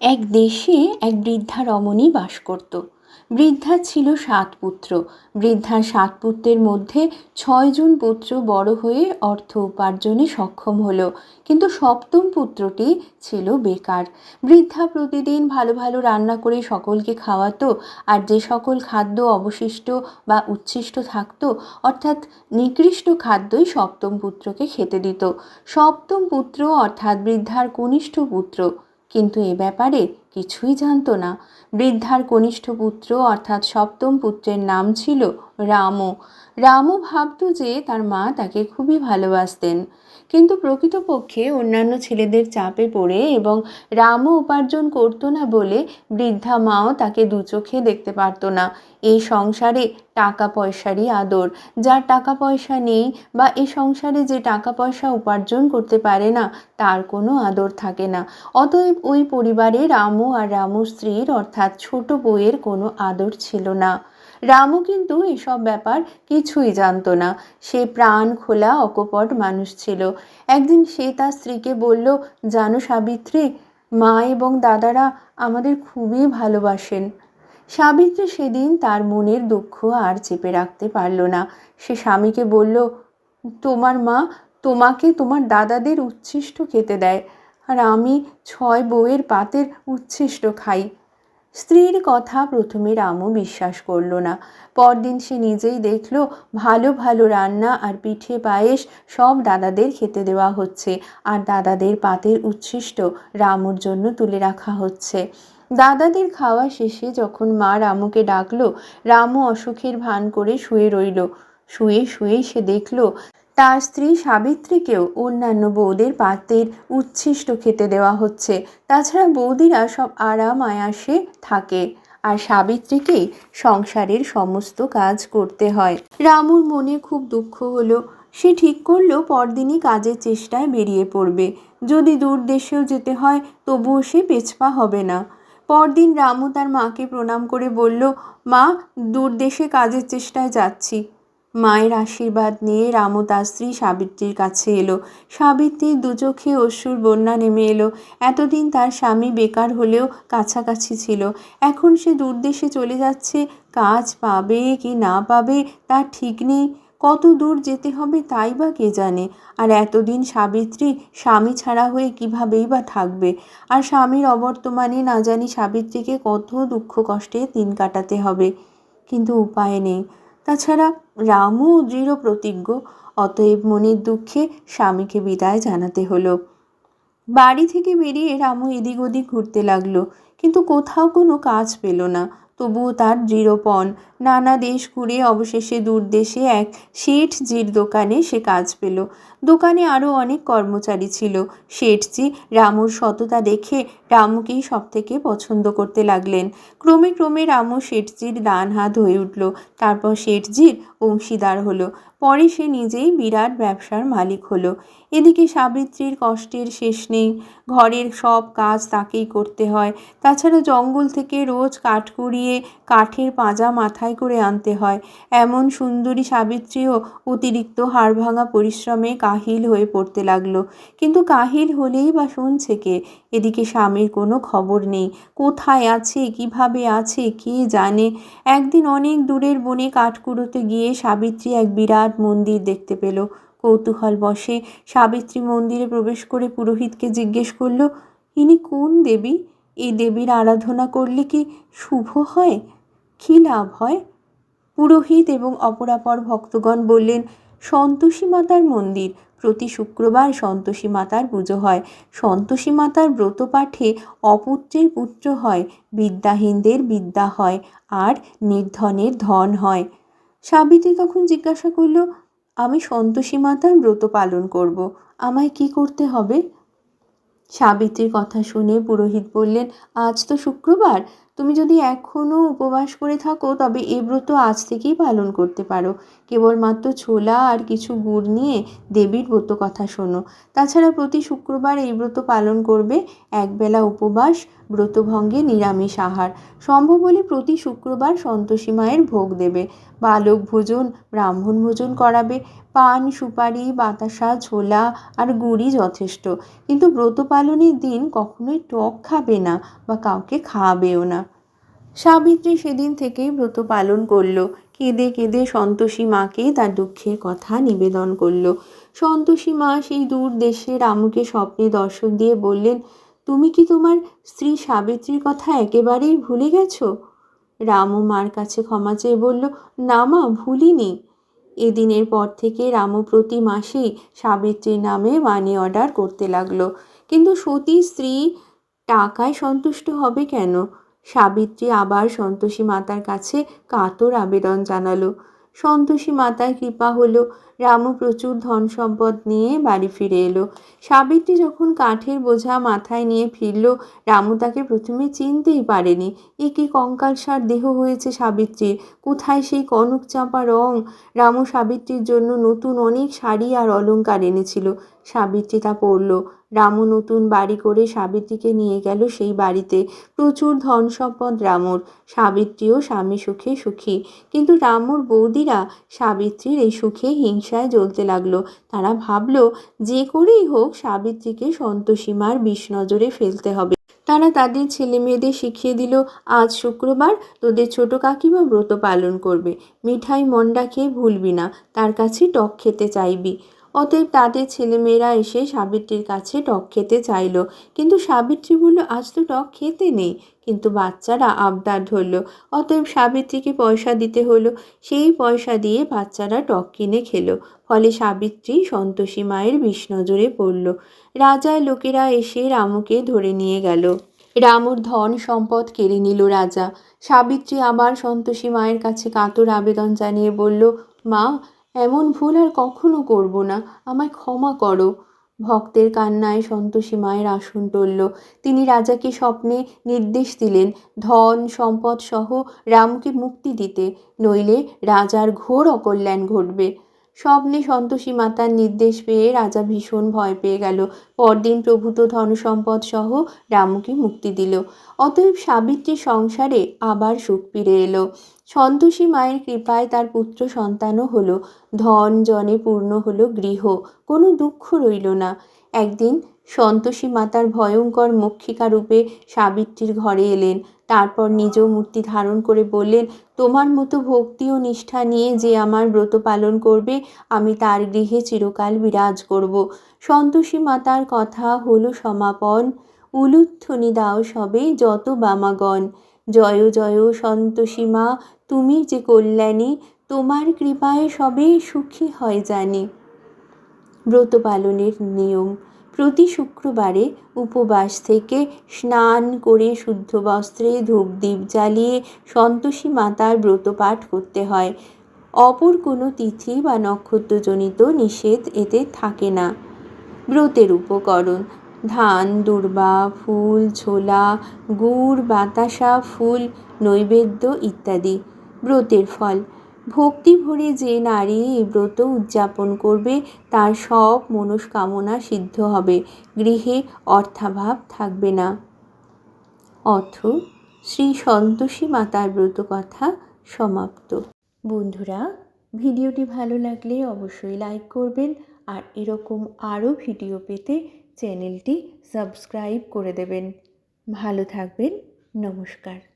এক দেশে এক বৃদ্ধা রমণী বাস করত। বৃদ্ধার ছিল সাত পুত্র। বৃদ্ধার সাত পুত্রের মধ্যে ছয়জন পুত্র বড় হয়ে অর্থ উপার্জনে সক্ষম হলো। কিন্তু সপ্তম পুত্রটি ছিল বেকার। বৃদ্ধা প্রতিদিন ভালো ভালো রান্না করে সকলকে খাওয়াতো আর যে সকল খাদ্য অবশিষ্ট বা উচ্ছিষ্ট থাকতো, অর্থাৎ নিকৃষ্ট খাদ্যই সপ্তম পুত্রকে খেতে দিত। সপ্তম পুত্র অর্থাৎ বৃদ্ধার কনিষ্ঠ পুত্র। কিন্তু এ ব্যাপারে কিছুই জানতো না। বৃদ্ধার কনিষ্ঠ পুত্র অর্থাৎ সপ্তম পুত্রের নাম ছিল রামু। রামু ভাবত যে তার মা তাকে খুবই ভালোবাসতেন। কিন্তু প্রকৃতপক্ষে অন্যান্য ছেলেদের চাপে পড়ে এবং রামও উপার্জন করতো না বলে বৃদ্ধা মাও তাকে দু চোখে দেখতে পারতো না। এই সংসারে টাকা পয়সারই আদর। যার টাকা পয়সা নেই বা এই সংসারে যে টাকা পয়সা উপার্জন করতে পারে না, তার কোনো আদর থাকে না। অতএব ওই পরিবারে রামু আর রামু স্ত্রীর, অর্থাৎ ছোট বউয়ের কোনো আদর ছিল না। রামু কিন্তু এসব ব্যাপার কিছুই জানতো না। সে প্রাণ খোলা, অকপট মানুষ ছিল। একদিন সে তার স্ত্রীকে বলল, জানো সাবিত্রী, মা এবং দাদারা আমাদের খুবই ভালোবাসেন। সাবিত্রী সেদিন তার মনের দুঃখ আর চেপে রাখতে পারল না। সে স্বামীকে বলল, তোমার মা তোমাকে তোমার দাদাদের উচ্ছিষ্ট খেতে দেয়। আর আমি ছয় বউয়ের পাতের উচ্ছিষ্ট খাই। স্ত্রীর কথা প্রথমে রামও বিশ্বাস করল না। পরদিন সে নিজেই দেখল, ভালো ভালো রান্না আর পিঠে পায়েস সব দাদাদের খেতে দেওয়া হচ্ছে আর দাদাদের পাতের উচ্ছিষ্ট রামুর জন্য তুলে রাখা হচ্ছে। দাদাদের খাওয়া শেষে যখন মা রামুকে ডাকলো, রামু অসুখের ভান করে শুয়ে রইল। শুয়ে শুয়ে সে দেখল তার স্ত্রী সাবিত্রীকেও অন্যান্য বৌদের পাতের উচ্ছিষ্ট খেতে দেওয়া হচ্ছে। তাছাড়া বৌদিরা সব আরাম আয়াসে থাকে আর সাবিত্রীকেই সংসারের সমস্ত কাজ করতে হয়। রামুর মনে খুব দুঃখ হলো। সে ঠিক করল পরদিনই কাজের চেষ্টায় বেরিয়ে পড়বে। যদি দূর দেশেও যেতে হয়, তবুও সে পেছপা হবে না। পরদিন রামু তার মাকে প্রণাম করে বলল, মা, দূর দেশে কাজের চেষ্টায় যাচ্ছি। মায়ের আশীর্বাদ নিয়ে রামু তার স্ত্রী সাবিত্রীর কাছে এলো। সাবিত্রীর দু চোখে অশ্রুর বন্যা নেমে এলো। এতদিন তার স্বামী বেকার হলেও কাছাকাছি ছিল। এখন সে দূরদেশে চলে যাচ্ছে। কাজ পাবে কি না পাবে তার ঠিক নেই। কত দূর যেতে হবে তাই বা কে জানে? আর এতদিন সাবিত্রী স্বামী ছাড়া হয়ে কীভাবেই বা থাকবে? আর স্বামীর অবর্তমানে না জানি সাবিত্রীকে কত দুঃখ কষ্টে দিন কাটাতে হবে। কিন্তু উপায় নেই। তাছাড়া রামও দৃঢ় প্রতিজ্ঞ, অতএব মনের দুঃখে স্বামীকে বিদায় জানাতে হলো। বাড়ি থেকে বেরিয়ে রামু এদিক ওদিক ঘুরতে লাগল, কিন্তু কোথাও কোনো কাজ পেল না। তবুও তার দৃঢ়পণ। নানা দেশ ঘুরে অবশেষে দূর দেশে এক শেঠজির দোকানে সে কাজ পেল। দোকানে আরও অনেক কর্মচারী ছিল। শেঠজি রামুর সততা দেখে রামুকেই সব থেকে পছন্দ করতে লাগলেন। ক্রমে ক্রমে রামু শেঠজির ডান হাত হয়ে উঠল। তারপর শেঠজির অংশীদার হলো। পরে সে নিজেই বিরাট ব্যবসার মালিক হলো। এদিকে সাবিত্রীর কষ্টের শেষ নেই। ঘরের সব কাজ তাকেই করতে হয়। তাছাড়া জঙ্গল থেকে রোজ কাঠ কুড়িয়ে কাঠের পাঁজা মাথায় করে আনতে হয়। এমন সুন্দরী সাবিত্রীও অতিরিক্ত হাড়ভাঙা পরিশ্রমে কাহিল হয়ে পড়তে লাগল। কিন্তু কাহিল হলেই বা শুনছে কে? এদিকে স্বামীর কোনো খবর নেই। কোথায় আছে? কীভাবে আছে? কে জানে? একদিন অনেক দূরের বনে কাঠকুড়োতে গিয়ে সাবিত্রী এক বিরাট মন্দির দেখতে পেল। কৌতূহল বসে সাবিত্রী মন্দিরে প্রবেশ করে পুরোহিতকে জিজ্ঞেস করল, ইনি কোন দেবী? এই দেবীর আরাধনা করলে কি শুভ হয়? কী লাভ হয়? পুরোহিত এবং অপরাপর ভক্তগণ বললেন, সন্তোষী মাতার মন্দির। প্রতি শুক্রবার সন্তোষী মাতার পুজো হয়। সন্তোষী মাতার ব্রত পাঠে অপুত্রের পুত্র হয়, বিদ্যাহীনদের বিদ্যা হয় আর নির্ধনের ধন হয়। সাবিত্রী তখন জিজ্ঞাসা করল, আমি সন্তোষী মাতার ব্রত পালন করব, আমায় কি করতে হবে? সাবিত্রীর কথা শুনে পুরোহিত বললেন, আজ তো শুক্রবার তুমি যদি এখনও উপবাস করে থাকো, তবে এই ব্রত আজ থেকেই পালন করতে পারো। কেবলমাত্র ছোলা আর কিছু গুড় নিয়ে দেবীর ব্রত কথা শোনো। তাছাড়া প্রতি শুক্রবার এই ব্রত পালন করবে একবেলা উপবাস, ব্রতভঙ্গে নিরামিষ আহার। সম্ভব হলে প্রতি শুক্রবার সন্তোষী মায়ের ভোগ দেবে। বালক ভোজন, ব্রাহ্মণ ভোজন করাবে। পান, সুপারি, বাতাসা, ছোলা আর গুড়ি যথেষ্ট। কিন্তু ব্রত পালনের দিন কখনোই টক খাবে না বা কাউকে খাওয়াবেও না। সাবিত্রী সেদিন থেকেই ব্রত পালন করল। কেঁদে কেঁদে সন্তোষী মাকে তার দুঃখের কথা নিবেদন করল। সন্তোষী মা সেই দূর দেশে রামুকে স্বপ্নে দর্শন দিয়ে বললেন, তুমি কি তোমার স্ত্রী সাবিত্রীর কথা একেবারেই ভুলে গেছো? রামু মার কাছে ক্ষমা চেয়ে বলল, না মা, ভুলিনি। এদিনের পর থেকে রামু প্রতি মাসেই সাবিত্রীর নামে মানি অর্ডার করতে লাগল। কিন্তু সতী স্ত্রী টাকায় সন্তুষ্ট হবে কেন? সাবিত্রী আবার সন্তোষী মাতার কাছে কাতর আবেদন জানালো। সন্তোষী মাতার কৃপা হলো রামু প্রচুর ধন সম্পদ নিয়ে বাড়ি ফিরে এলো। সাবিত্রী যখন কাঠের বোঝা মাথায় নিয়ে ফিরল, রামু তাকে প্রথমে চিনতেই পারেনি। এ কি কঙ্কালসার দেহ হয়েছে সাবিত্রীর? কোথায় সেই কনক চাপা রং? রামু সাবিত্রীর জন্য নতুন অনেক শাড়ি আর অলঙ্কার এনেছিল। সাবিত্রী তা পরল। রামু নতুন বাড়ি করে সাবিত্রীকে নিয়ে গেল সেই বাড়িতে। প্রচুর ধন সম্পদ রামুর। সাবিত্রীও স্বামী সুখে সুখী। কিন্তু রামুর বৌদিরা সাবিত্রীর এই সুখে হিংসায় জ্বলতে লাগল। তারা ভাবল, যে করেই হোক সাবিত্রীকে সন্তোষীমার বিষ নজরে ফেলতে হবে। তারা তাদের ছেলে মেয়েদের শিখিয়ে দিল, আজ শুক্রবার তোদের ছোট কাকিমা ব্রত পালন করবে। মিঠাই মন্ডা খেয়ে ভুলবি না। তার কাছে টক খেতে চাইবি। অতএব তাদের ছেলেমেয়েরা এসে সাবিত্রীর কাছে টক খেতে চাইলো। কিন্তু সাবিত্রী বলল, আজ তো টক খেতে নেই। কিন্তু বাচ্চারা আবদার ধরল। অতএব সাবিত্রীকে পয়সা দিতে হলো। সেই পয়সা দিয়ে বাচ্চারা টক কিনে খেলো। ফলে সাবিত্রী সন্তোষী মায়ের বিষ নজরে পড়ল। রাজার লোকেরা এসে রামুকে ধরে নিয়ে গেল। রামুর ধন সম্পদ কেড়ে নিল রাজা। সাবিত্রী আবার সন্তোষী মায়ের কাছে কাতর আবেদন জানিয়ে বলল, মা এমন ভুল আর কখনো করব না। আমায় ক্ষমা করো। ভক্তের কান্নায় সন্তোষী মায়ের আসন টলল। তিনি রাজাকে স্বপ্নে নির্দেশ দিলেন, ধন, সম্পদ সহ রামকে মুক্তি দিতে। নইলে রাজার ঘোর অকল্যাণ ঘটবে। স্বপ্নে সন্তোষী মাতার নির্দেশ পেয়ে রাজা ভীষণ ভয় পেয়ে গেল। পরদিন প্রভূত ধনসম্পদ সহ রামুকে মুক্তি দিল। অতএব সাবিত্রীর সংসারে আবার সুখ ফিরে এলো। সন্তোষী মায়ের কৃপায় তার পুত্র সন্তানও হলো। ধন জনে পূর্ণ হলো গৃহ, কোনো দুঃখ রইল না। একদিন সন্তোষী মাতার ভয়ঙ্কর মক্ষিকা রূপে সাবিত্রীর ঘরে এলেন। তারপর নিজ মূর্তি ধারণ করে বললেন, তোমার মতো ভক্তি ও নিষ্ঠা নিয়ে যে আমার ব্রত পালন করবে, আমি তার গৃহে চিরকাল বিরাজ করব সন্তোষী মাতার কথা হলো সমাপন। উলুধ্বনি দাও সবে যত বামাগণ। জয় জয় সন্তোষী মা, তুমি যে কল্যাণী, তোমার কৃপায় সবে সুখী হয় জানি। ব্রত পালনের নিয়ম, প্রতি শুক্রবারে উপবাস থেকে স্নান করে শুদ্ধ বস্ত্রে ধূপদীপ জ্বালিয়ে সন্তোষী মাতার ব্রত পাঠ করতে হয়। অপর কোনো তিথি বা নক্ষত্রজনিত নিষেধ এতে থাকে না। ব্রতের উপকরণ ধান, দুর্বা, ফুল, ছোলা, গুড়, বাতাসা, ফুল, নৈবেদ্য ইত্যাদি, ব্রতের ফল। ভক্তি ভরে যে নারী এই ব্রত উদযাপন করবে, তার সব মনস্কামনা সিদ্ধ হবে, গৃহে অর্থাভাব থাকবে না। অথ শ্রী সন্তোষী মাতার ব্রত কথা সমাপ্ত। বন্ধুরা, ভিডিওটি ভালো লাগলে অবশ্যই লাইক করবেন, আর এরকম আরও ভিডিও পেতে চ্যানেলটি সাবস্ক্রাইব করে দেবেন। ভালো থাকবেন নমস্কার।